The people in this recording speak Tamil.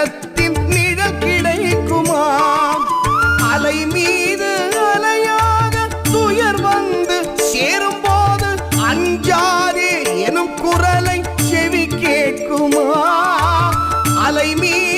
நிலத்தின் நிழல் கிடைக்குமாம் அலை மீது அலையாக துயர் வந்து சேரும் போது அஞ்சாதே எனும் குரலை செவி கேட்குமா? அலை மீது